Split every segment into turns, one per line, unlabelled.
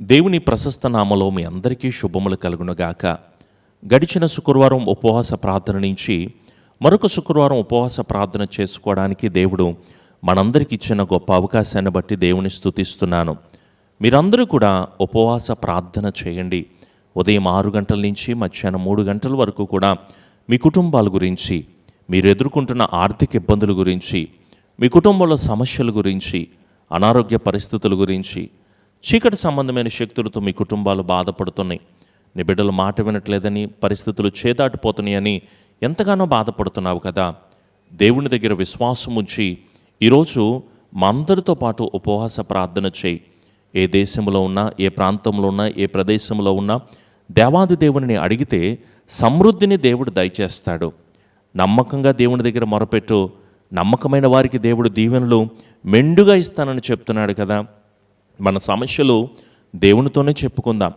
దేవుని ప్రశస్త నామలో మీ అందరికీ శుభములు కలుగునగాక. గడిచిన శుక్రవారం ఉపవాస ప్రార్థన నుంచి మరొక శుక్రవారం ఉపవాస ప్రార్థన చేసుకోవడానికి దేవుడు మనందరికి ఇచ్చిన గొప్ప అవకాశాన్ని బట్టి దేవుని స్థుతిస్తున్నాను. మీరందరూ కూడా ఉపవాస ప్రార్థన చేయండి. ఉదయం ఆరు గంటల నుంచి మధ్యాహ్నం మూడు గంటల వరకు కూడా మీ కుటుంబాల గురించి మీరు ఎదుర్కొంటున్న ఆర్థిక ఇబ్బందుల గురించి మీ కుటుంబంలో సమస్యల గురించి అనారోగ్య పరిస్థితుల గురించి చీకటి సంబంధమైన శక్తులతో మీ కుటుంబాలు బాధపడుతున్నాయి. నీ బిడ్డలు మాట వినట్లేదని పరిస్థితులు చేదాటిపోతున్నాయని ఎంతగానో బాధపడుతున్నావు కదా. దేవుని దగ్గర విశ్వాసం ఉంచి ఈరోజు మా అందరితో పాటు ఉపవాస ప్రార్థన చేయి. ఏ దేశంలో ఉన్నా ఏ ప్రాంతంలో ఉన్నా ఏ ప్రదేశంలో ఉన్నా దేవాది దేవుని అడిగితే సమృద్ధిని దేవుడు దయచేస్తాడు. నమ్మకంగా దేవుని దగ్గర మొరపెట్టు. నమ్మకమైన వారికి దేవుడు దీవెనలు మెండుగా ఇస్తానని చెప్తున్నాడు కదా. మన సమస్యలు దేవునితోనే చెప్పుకుందాం.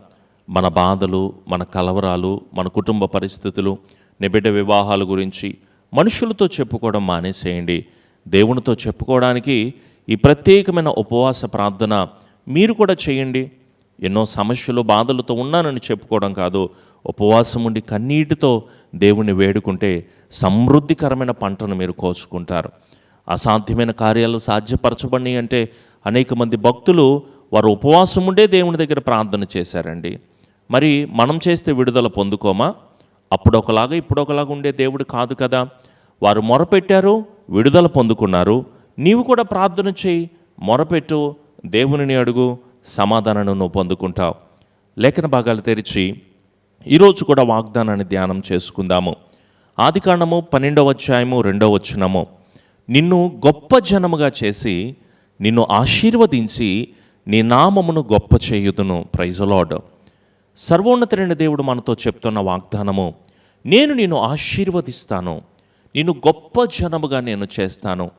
మన బాధలు మన కలవరాలు మన కుటుంబ పరిస్థితులు నిబిడ వివాహాల గురించి మనుషులతో చెప్పుకోవడం మానేసేయండి. దేవునితో చెప్పుకోవడానికి ఈ ప్రత్యేకమైన ఉపవాస ప్రార్థన మీరు కూడా చేయండి. ఎన్నో సమస్యలు బాధలతో ఉన్నానని చెప్పుకోవడం కాదు. ఉపవాసం ఉండి కన్నీటితో దేవుణ్ణి వేడుకుంటే సమృద్ధికరమైన పంటను మీరు కోసుకుంటారు. అసాధ్యమైన కార్యాలు సాధ్యపరచబడి అంటే అనేక మంది భక్తులు వారు ఉపవాసం ఉండే దేవుని దగ్గర ప్రార్థన చేశారండి. మరి మనం చేస్తే విడుదల పొందుకోమా? అప్పుడొకలాగా ఇప్పుడొకలాగా ఉండే దేవుడు కాదు కదా. వారు మొరపెట్టారు విడుదల పొందుకున్నారు. నీవు కూడా ప్రార్థన చేయి మొరపెట్టు దేవునిని అడుగు సమాధానాన్ని నువ్వు పొందుకుంటావు. లేఖన భాగాలు తెరిచి ఈరోజు కూడా వాగ్దానాన్ని ధ్యానం చేసుకుందాము. ఆదికాండము పన్నెండవ అధ్యాయము రెండవ వచ్చినము నిన్ను గొప్ప జనముగా చేసి నిన్ను ఆశీర్వదించి నీ నామమును గొప్ప చేయుదును. ప్రైజలాడ్ సర్వోన్నతరైన దేవుడు మనతో చెప్తున్న వాగ్దానము నేను నిన్ను ఆశీర్వదిస్తాను. నిన్ను గొప్ప జనముగా నేను చేస్తాను.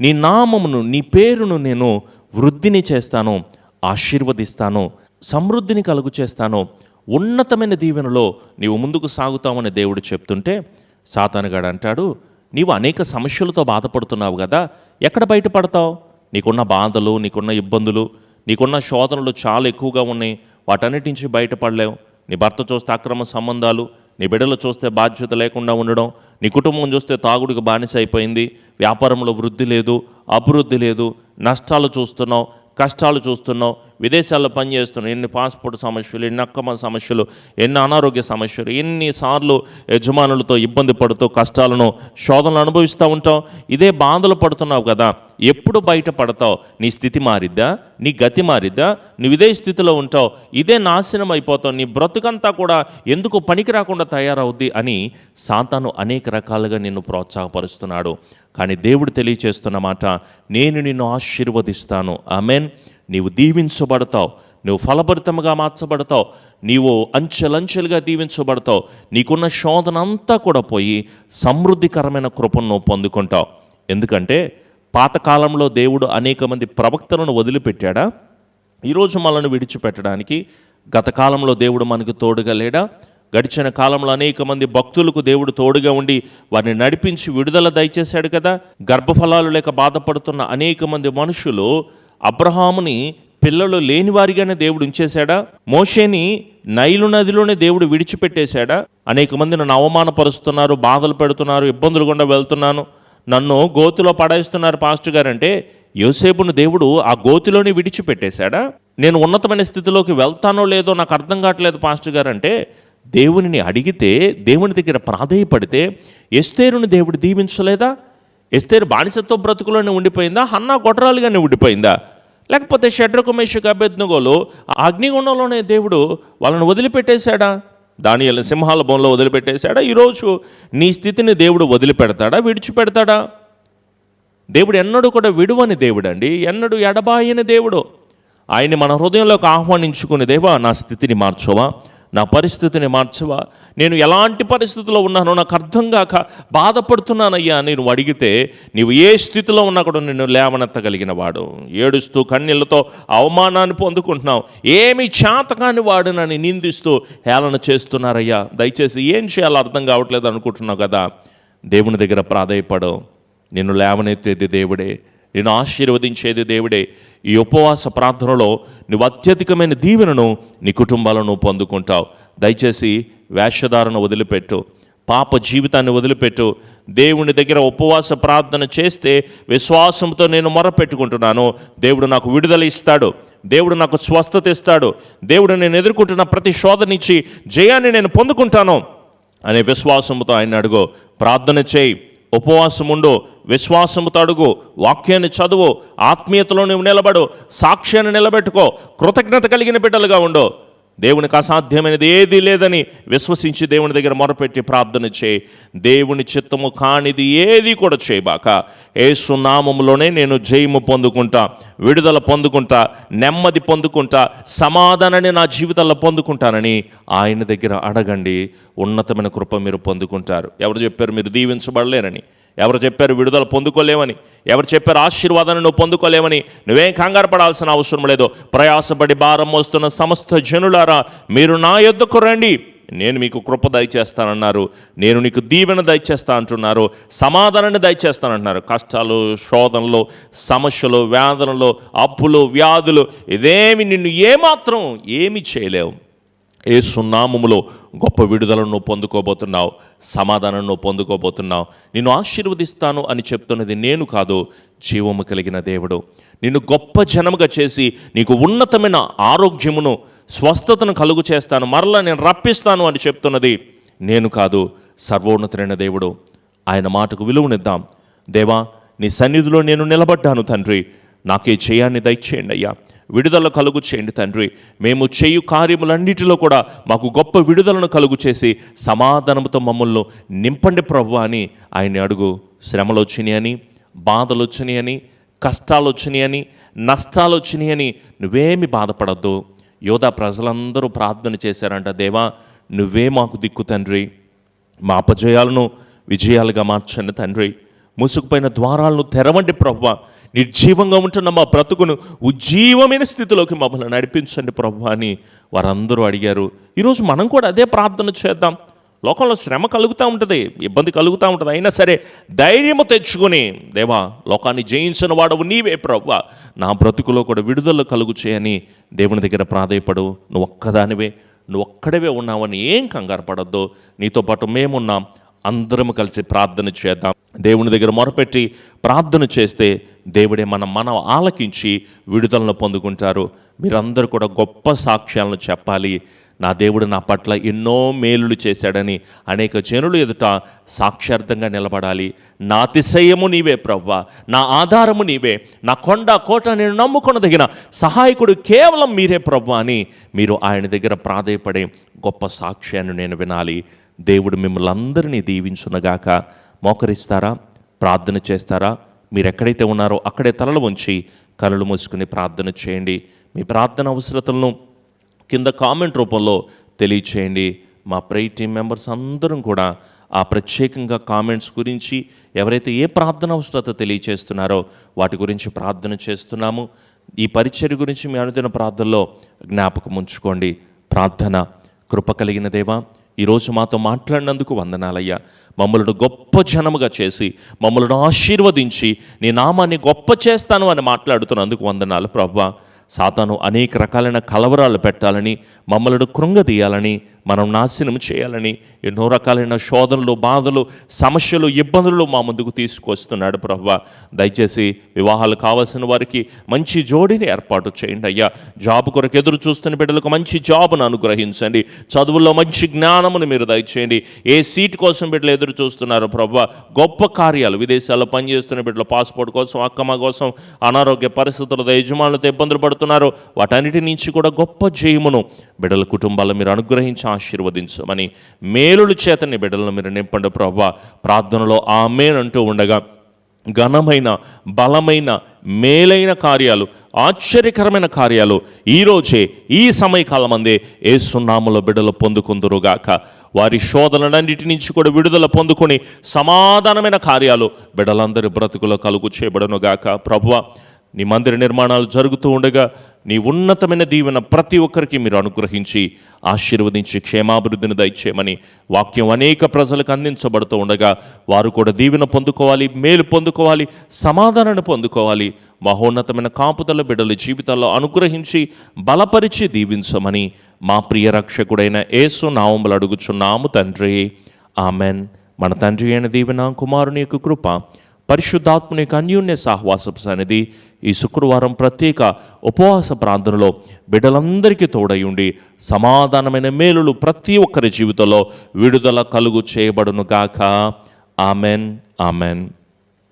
నీ నామమును నీ పేరును నేను వృద్ధిని చేస్తాను ఆశీర్వదిస్తాను సమృద్ధిని కలుగు చేస్తాను. ఉన్నతమైన దీవెనలో నీవు ముందుకు సాగుతామని దేవుడు చెప్తుంటే సాతానుగాడు అంటాడు నీవు అనేక సమస్యలతో బాధపడుతున్నావు కదా ఎక్కడ బయటపడతావు? నీకున్న బాధలు నీకున్న ఇబ్బందులు నీకున్న శోధనలు చాలా ఎక్కువగా ఉన్నాయి. వాటన్నిటి నుంచి బయటపడలేవు. నీ భర్త చూస్తే అక్రమ సంబంధాలు నీ బిడ్డలు చూస్తే బాధ్యత లేకుండా ఉండడం నీ కుటుంబం చూస్తే తాగుడికి బానిస అయిపోయింది. వ్యాపారంలో వృద్ధి లేదు అభివృద్ధి లేదు. నష్టాలు చూస్తున్నావు కష్టాలు చూస్తున్నావు. విదేశాల్లో పనిచేస్తున్నావు ఎన్ని పాస్పోర్ట్ సమస్యలు ఎన్ని అక్కమ సమస్యలు ఎన్ని అనారోగ్య సమస్యలు ఎన్నిసార్లు యజమానులతో ఇబ్బంది పడుతూ కష్టాలను శోధనలు అనుభవిస్తూ ఉంటావు. ఇదే బాధలు పడుతున్నావు కదా. ఎప్పుడు బయటపడతావు నీ స్థితి మారిద్దా? నీ గతి మారిద్దా? నువ్వు ఇదే స్థితిలో ఉంటావు? ఇదే నాశనం అయిపోతావు. నీ బ్రతుకంతా కూడా ఎందుకు పనికి రాకుండా తయారవుద్ది అని సాతాను అనేక రకాలుగా నిన్ను ప్రోత్సాహపరుస్తున్నాడు. కానీ దేవుడు తెలియచేస్తున్న మాట నేను నిన్ను ఆశీర్వదిస్తాను. ఐ మీన్ నీవు దీవించబడతావు నువ్వు ఫలభరితంగా మార్చబడతావు నీవు అంచెలంచెలుగా దీవించబడతావు నీకున్న శోధన అంతా కూడా పోయి సమృద్ధికరమైన కృపను నువ్వు పొందుకుంటావు. ఎందుకంటే పాతకాలంలో దేవుడు అనేక మంది ప్రవక్తలను వదిలిపెట్టాడా? ఈరోజు మనల్ని విడిచిపెట్టడానికి గత కాలంలో దేవుడు మనకు తోడుగా లేడా? గడిచిన కాలంలో అనేక మంది భక్తులకు దేవుడు తోడుగా ఉండి వారిని నడిపించి విడుదల దయచేశాడు కదా? గర్భఫలాలు లేక బాధపడుతున్న అనేక మంది మనుషులు అబ్రహాముని పిల్లలు లేని వారిగానే దేవుడు ఉంచేశాడా? మోషేని నైలు నదిలోనే దేవుడు విడిచిపెట్టేశాడా? అనేక మంది నన్ను అవమానపరుస్తున్నారు బాధలు పెడుతున్నారు ఇబ్బందులు గుండా వెళ్తున్నాను. నన్ను గోతులో పడేస్తున్నారు పాస్టర్ గారంటే యోసేపును దేవుడు ఆ గోతిలోనే విడిచిపెట్టేశాడా? నేను ఉన్నతమైన స్థితిలోకి వెళ్తానో లేదో నాకు అర్థం కావట్లేదు పాస్టర్ గారంటే దేవునిని అడిగితే దేవుని దగ్గర ప్రాధేయపడితే ఎస్తేరుని దేవుడు దీవించలేదా? ఎస్తేరు బానిసత్వ బ్రతుకులోనే ఉండిపోయిందా? హన్నా గొడ్రాలుగానే ఉండిపోయిందా? లేకపోతే షడ్రకుమేషకు అభ్యర్థనగోలు అగ్నిగుండంలోనే దేవుడు వాళ్ళని వదిలిపెట్టేశాడా? దానియల్ని సింహాల బొమ్మలో వదిలిపెట్టేశాడా? ఈరోజు నీ స్థితిని దేవుడు వదిలిపెడతాడా? విడిచిపెడతాడా? దేవుడు ఎన్నడూ కూడా విడువని దేవుడు అండి ఎన్నడూ ఎడబాయని దేవుడు. ఆయన్ని మన హృదయంలోకి ఆహ్వానించుకునే దేవా నా స్థితిని మార్చోవా? నా పరిస్థితిని మార్చవా? నేను ఎలాంటి పరిస్థితిలో ఉన్నానో నాకు అర్థం కాక బాధపడుతున్నానయ్యా నేను అడిగితే నీవు ఏ స్థితిలో ఉన్నా కూడా నిన్ను లేవనెత్తగలిగిన వాడు. ఏడుస్తూ కన్నీళ్ళతో అవమానాన్ని పొందుకుంటున్నావు. ఏమి చేతకాని వాడునని నిందిస్తూ హేళన చేస్తున్నారయ్యా. దయచేసి ఏం చేయాలో అర్థం కావట్లేదు అనుకుంటున్నావు కదా. దేవుని దగ్గర ప్రాధాయపడు. నిన్ను లేవనెత్తేది దేవుడే. నేను ఆశీర్వదించేది దేవుడే. ఈ ఉపవాస ప్రార్థనలో నువ్వు అత్యధికమైన దీవెనను నీ కుటుంబాలను పొందుకుంటావు. దయచేసి వేషధారను వదిలిపెట్టు. పాప జీవితాన్ని వదిలిపెట్టు. దేవుని దగ్గర ఉపవాస ప్రార్థన చేస్తే విశ్వాసంతో నేను మొరపెట్టుకుంటున్నాను. దేవుడు నాకు విడుదల ఇస్తాడు. దేవుడు నాకు స్వస్థత ఇస్తాడు. దేవుడు నేను ఎదుర్కొంటున్న ప్రతి శోధనిచ్చి జయాన్ని నేను పొందుకుంటాను. అనే విశ్వాసంతో ఆయన అడుగు ప్రార్థన చేయి. ఉపవాసం ఉండు విశ్వాసముతో అడుగు వాక్యాన్ని చదువు ఆత్మీయతలో నువ్వు నిలబడు సాక్ష్యాన్ని నిలబెట్టుకో కృతజ్ఞత కలిగిన బిడ్డలుగా ఉండు. దేవునికి అసాధ్యమైనది ఏది లేదని విశ్వసించి దేవుని దగ్గర మొరపెట్టి ప్రార్థన చేయి. దేవుని చిత్తము కానిది ఏది కూడా చేయబాక. ఏసునామంలోనే నేను జయము పొందుకుంటా విడుదల పొందుకుంటా నెమ్మది పొందుకుంటా సమాధానాన్ని నా జీవితంలో పొందుకుంటానని ఆయన దగ్గర అడగండి. ఉన్నతమైన కృప మీరు పొందుకుంటారు. ఎవరు చెప్పారు మీరు దీవించబడలేరని? ఎవరు చెప్పారు విడుదల పొందుకోలేమని? ఎవరు చెప్పారు ఆశీర్వాదాన్ని నువ్వు పొందుకోలేమని? నువ్వేం కంగారు పడాల్సిన అవసరం లేదు. ప్రయాసపడి భారం మోస్తున్న సమస్త జనులారా మీరు నా యొద్దకు రండి. నేను మీకు కృప దయచేస్తానన్నారు. నేను నీకు దీవెన దయచేస్తా అంటున్నారు. సమాధానాన్ని దయచేస్తానంటున్నారు. కష్టాలు శోధనలు సమస్యలు వేదనలు అప్పులు వ్యాధులు ఇదేమి నిన్ను ఏమాత్రం ఏమి చేయలేవు. ఏ సున్నామములో గొప్ప విడుదలను నువ్వు పొందుకోబోతున్నావు సమాధానం నువ్వు పొందుకోబోతున్నావు. నిన్ను ఆశీర్వదిస్తాను అని చెప్తున్నది నేను కాదు జీవము కలిగిన దేవుడు. నిన్ను గొప్ప జనముగా చేసి నీకు ఉన్నతమైన ఆరోగ్యమును స్వస్థతను కలుగు చేస్తాను. మరలా నేను రప్పిస్తాను అని చెప్తున్నది నేను కాదు సర్వోన్నతుడైన దేవుడు. ఆయన మాటకు విలువనిద్దాం. దేవా నీ సన్నిధిలో నేను నిలబడ్డాను తండ్రి. నాకే చేయాన్ని దయచేయండి అయ్యా. విడుదల కలుగు చేయండి తండ్రి. మేము చేయు కార్యములన్నిటిలో కూడా మాకు గొప్ప విడుదలను కలుగు చేసి సమాధానంతో మమ్మల్ని నింపండి ప్రభు అని ఆయన అడుగు. శ్రమలు వచ్చినాయని బాధలు వచ్చినాయని కష్టాలు వచ్చినాయని నష్టాలు వచ్చినాయని నువ్వేమి బాధపడద్దు. యోధా ప్రజలందరూ ప్రార్థన చేశారంట దేవా నువ్వే మాకు దిక్కు తండ్రి. మా అపజయాలను విజయాలుగా మార్చండి తండ్రి. మూసుకుపోయిన ద్వారాలను తెరవండి ప్రవ్వ నిర్జీవంగా ఉంటున్న మా బ్రతుకును ఉజ్జీవమైన స్థితిలోకి మమ్మల్ని నడిపించండి ప్రభు అని వారందరూ అడిగారు. ఈరోజు మనం కూడా అదే ప్రార్థన చేద్దాం. లోకంలో శ్రమ కలుగుతూ ఉంటుంది ఇబ్బంది కలుగుతూ ఉంటుంది. అయినా సరే ధైర్యము తెచ్చుకొని దేవా లోకాన్ని జయించిన వాడవు నీవే ప్రభు. నా బ్రతుకులో కూడా విడుదల కలుగు చేయని దేవుని దగ్గర ప్రాధాయపడు. నువ్వు ఒక్కదానివే నువ్వు ఒక్కడవే ఉన్నావని ఏం కంగారు పడద్దు. నీతో పాటు మేమున్నాం. అందరం కలిసి ప్రార్థన చేద్దాం. దేవుని దగ్గర మొరపెట్టి ప్రార్థన చేస్తే దేవుడే మన మనం ఆలకించి విడుదలను పొందుకుంటారు. మీరందరూ కూడా గొప్ప సాక్ష్యాలను చెప్పాలి. నా దేవుడు నా పట్ల ఎన్నో మేలులు చేశాడని అనేక జనులు ఎదుట సాక్ష్యార్థంగా నిలబడాలి. నా అతిశయము నీవే ప్రవ్వ. నా ఆధారము నీవే. నా కొండ కోట నేను నమ్ముకొనదగిన సహాయకుడు కేవలం మీరే ప్రవ్వ అని మీరు ఆయన దగ్గర ప్రాధేయపడే గొప్ప సాక్ష్యాన్ని నేను వినాలి. దేవుడు మిమ్మల్ని అందరినీ దీవించునగాక. మోకరిస్తారా? ప్రార్థన చేస్తారా? మీరు ఎక్కడైతే ఉన్నారో అక్కడే తలలు ఉంచి కళ్ళు మూసుకుని ప్రార్థన చేయండి. మీ ప్రార్థన అవసరతలను కింద కామెంట్ రూపంలో తెలియచేయండి. మా ప్రై టీం మెంబర్స్ అందరం కూడా ఆ ప్రత్యేకంగా కామెంట్స్ గురించి ఎవరైతే ఏ ప్రార్థన అవసరత తెలియచేస్తున్నారో వాటి గురించి ప్రార్థన చేస్తున్నాము. ఈ పరిచర్య గురించి మీ అనుదిన ప్రార్థనలో జ్ఞాపకం ఉంచుకోండి. ప్రార్థన కృప కలిగిన దేవా ఈరోజు మాతో మాట్లాడినందుకు వందనాలయ్యా. మమ్మల్ని గొప్ప జనముగా చేసి మమ్మల్ని ఆశీర్వదించి నీ నామాన్ని గొప్ప చేస్తాను అని మాట్లాడుతున్నందుకు వందనాలు ప్రభా. సాతాను అనేక రకాలైన కలవరాలు పెట్టాలని మమ్మల్ని కృంగదీయాలని మనం నాశనం చేయాలని ఎన్నో రకాలైన శోధనలు బాధలు సమస్యలు ఇబ్బందులు మా ముందుకు తీసుకొస్తున్నాడు ప్రభు. దయచేసి వివాహాలు కావాల్సిన వారికి మంచి జోడిని ఏర్పాటు చేయండి అయ్యా. జాబ్ కొరకు ఎదురు చూస్తున్న బిడ్డలకు మంచి జాబ్ను అనుగ్రహించండి. చదువుల్లో మంచి జ్ఞానమును మీరు దయచేయండి. ఏ సీట్ కోసం బిడ్డలు ఎదురు చూస్తున్నారు ప్రభు? గొప్ప కార్యాలు. విదేశాల్లో పనిచేస్తున్న బిడ్డలు పాస్పోర్ట్ కోసం అక్కమ్మ కోసం అనారోగ్య పరిస్థితులతో యజమానులతో ఇబ్బందులు పడుతున్నారు. వాటన్నిటి నుంచి కూడా గొప్ప జయమును బిడ్డల కుటుంబాలు మీరు అనుగ్రహించాలి ఆశీర్వదించమని మేలుల చేతని బిడ్డలను మీరు నింపండి ప్రభా. ప్రార్థనలో ఆమెనంటూ ఉండగా ఘనమైన బలమైన మేలైన కార్యాలు ఆశ్చర్యకరమైన కార్యాలు ఈరోజే ఈ సమయకాలం అందే ఏ సున్నాములో బిడ్డలు పొందుకుందరుగాక వారి శోధనలన్నిటి నుంచి కూడా విడుదల పొందుకొని సమాధానమైన కార్యాలు బిడ్డలందరి బ్రతుకులో కలుగు చేయబడనుగాక ప్రభువ నీ మందిర నిర్మాణాలు జరుగుతూ ఉండగా నీ ఉన్నతమైన దీవెన ప్రతి ఒక్కరికి మీరు అనుగ్రహించి ఆశీర్వదించి క్షేమాభివృద్ధిని దయచేయమని వాక్యం అనేక ప్రజలకు అందించబడుతూ ఉండగా వారు కూడా దీవెన పొందుకోవాలి మేలు పొందుకోవాలి సమాధానాన్ని పొందుకోవాలి మహోన్నతమైన కాపుదల బిడ్డల జీవితాల్లో అనుగ్రహించి బలపరిచి దీవించమని మా ప్రియ రక్షకుడైన యేసు నామములు అడుగుచున్నాము తండ్రి. ఆమెన్. మన తండ్రి అయిన దీవెన కుమారుని యొక్క కృప పరిశుద్ధాత్మని యొక్క అన్యోన్య సహవాసపు సన్నిధి ఈ శుక్రవారం ప్రత్యేక ఉపవాస ప్రార్థనలో బిడ్డలందరికీ తోడై ఉండి సమాధానమైన మేలులు ప్రతి ఒక్కరి జీవితంలో విడుదల కలుగు చేయబడును గాక. Amen amen.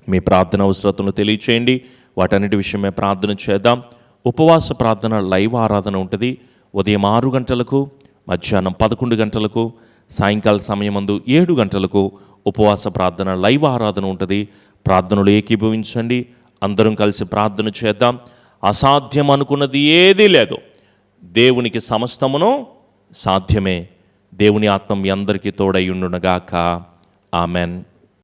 మీ ప్రార్థన అవసరతను తెలియచేయండి. వాటన్నిటి విషయమే ప్రార్థన చేద్దాం. ఉపవాస ప్రార్థన లైవ్ ఆరాధన ఉంటుంది. ఉదయం ఆరు గంటలకు మధ్యాహ్నం పదకొండు గంటలకు సాయంకాల సమయమందు ఏడు గంటలకు ఉపవాస ప్రార్థన లైవ్ ఆరాధన ఉంటుంది. ప్రార్థనలు ఏకీభవించండి. అందరం కలిసి ప్రార్థన చేద్దాం. అసాధ్యం అనుకున్నది ఏదీ లేదు. దేవునికి సమస్తమును సాధ్యమే. దేవుని ఆత్మ మీ అందరికీ తోడై ఉండునగాక. ఆమెన్.